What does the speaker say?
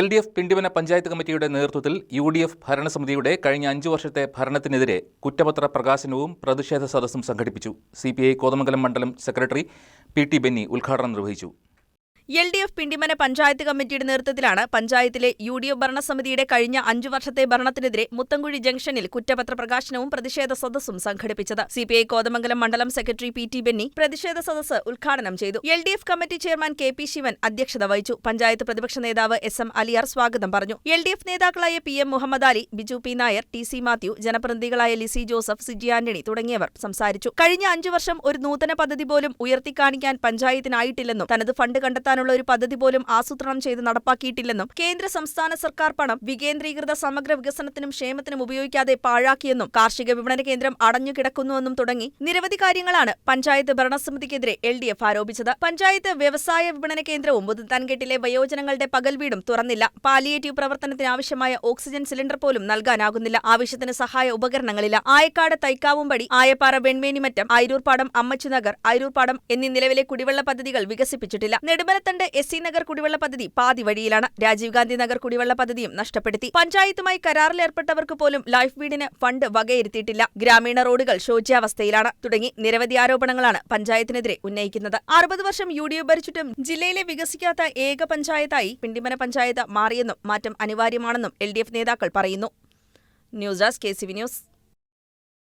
L D F Pindivana panchayat കമ്മിറ്റിയുടെ നേതൃത്വത്തിൽ U D F ഭരണസമിതിയുടെ കഴിഞ്ഞ അഞ്ചു വർഷത്തെ ഭരണത്തിനെതിരെ കുറ്റപത്ര പ്രകാശനവും പ്രതിഷേധ സദസ്സും സംഘടിപ്പിച്ചു. സി പി ഐ കോതമംഗലം മണ്ഡലം സെക്രട്ടറി പി ടി ബെന്നി ഉദ്ഘാടനം നിർവഹിച്ചു. L D F Pindimana panchayat കമ്മിറ്റിയുടെ നേതൃത്വത്തിലാണ് പഞ്ചായത്തിലെ യു ഡി എഫ് ഭരണസമിതിയുടെ കഴിഞ്ഞ അഞ്ചു വർഷത്തെ ഭരണത്തിനെതിരെ മുത്തങ്കുഴി ജംഗ്ഷനിൽ കുറ്റപത്ര പ്രകാശനവും പ്രതിഷേധ സദസ്സും സംഘടിപ്പിച്ചത്. സി പി ഐ കോതമംഗലം മണ്ഡലം സെക്രട്ടറി പി ടി ബെന്നി പ്രതിഷേധ സദസ്സ് ഉദ്ഘാടനം ചെയ്തു. L D F committee chairman K P Sivan അധ്യക്ഷത വഹിച്ചു. പഞ്ചായത്ത് പ്രതിപക്ഷ നേതാവ് എസ് എം അലിയാർ സ്വാഗതം പറഞ്ഞു. എൽ ഡി എഫ് നേതാക്കളായ P M Muhammad Ali Biju P Nair T C Mathew ജനപ്രതിനിധികളായ Lissy Joseph Siji Antony തുടങ്ങിയവർ സംസാരിച്ചു. കഴിഞ്ഞ അഞ്ചു വർഷം ഒരു നൂതന പദ്ധതി പോലും ഉയർത്തിക്കാണിക്കാൻ പഞ്ചായത്തിനായിട്ടില്ലെന്നും തനത് ഫണ്ട് കണ്ടെത്താനുള്ള ഒരു പദ്ധതി പോലും ആസൂത്രണം ചെയ്ത് നടപ്പാക്കിയിട്ടില്ലെന്നും കേന്ദ്ര സംസ്ഥാന സർക്കാർ പണം വികേന്ദ്രീകൃത സമഗ്ര വികസനത്തിനും ക്ഷേമത്തിനും ഉപയോഗിക്കാതെ പാഴാക്കിയെന്നും കാർഷിക വിപണന കേന്ദ്രം അടഞ്ഞുകിടക്കുന്നുവെന്നും തുടങ്ങി നിരവധി കാര്യങ്ങളാണ് പഞ്ചായത്ത് ഭരണസമിതിക്കെതിരെ എൽ ഡി എഫ് ആരോപിച്ചത്. പഞ്ചായത്ത് വ്യവസായ വിപണന കേന്ദ്രവും പുതുതൻകെട്ടിലെ വയോജനങ്ങളുടെ പകൽ വീടും തുറന്നില്ല. പാലിയേറ്റീവ് പ്രവർത്തനത്തിന് ആവശ്യമായ ഓക്സിജൻ സിലിണ്ടർ പോലും നൽകാനാകുന്നില്ല. ആവശ്യത്തിന് സഹായ ഉപകരണങ്ങളില്ല. ആയക്കാട് തൈക്കാവുംപടി ആയപ്പാറ വെൺമേനിമറ്റം ഐരൂർപാടം അമ്മച്ചുനഗർ ഐരൂർപാടം എന്നീ നിലവിലെ കുടിവെള്ള പദ്ധതികൾ വികസിപ്പിച്ചിട്ടില്ല. നെടുമലത്തണ്ട് എസ് സി നഗർ കുടിവെള്ള പദ്ധതി പാതി വഴിയിലാണ്. രാജീവ് ഗാന്ധി നഗർ കുടിവെള്ള പദ്ധതിയും നഷ്ടപ്പെടുത്തി. പഞ്ചായത്തുമായി കരാറിലേർപ്പെട്ടവർക്ക് പോലും ലൈഫ് വീടിന് ഫണ്ട് വകയിരുത്തിയിട്ടില്ല. ഗ്രാമീണ റോഡുകൾ ശോച്യാവസ്ഥയിലാണ്. തുടങ്ങി നിരവധി ആരോപണങ്ങളാണ് പഞ്ചായത്തിനെതിരെ ഉന്നയിക്കുന്നത്. അറുപത് വർഷം യു ഡി എഫ് ഭരിച്ചിട്ടും ജില്ലയിലെ വികസിക്കാത്ത ഏക പഞ്ചായത്തായി പിണ്ടിമന പഞ്ചായത്ത് മാറിയെന്നും മാറ്റം അനിവാര്യമാണെന്നും എൽ നേതാക്കൾ പറയുന്നു. News desk K news.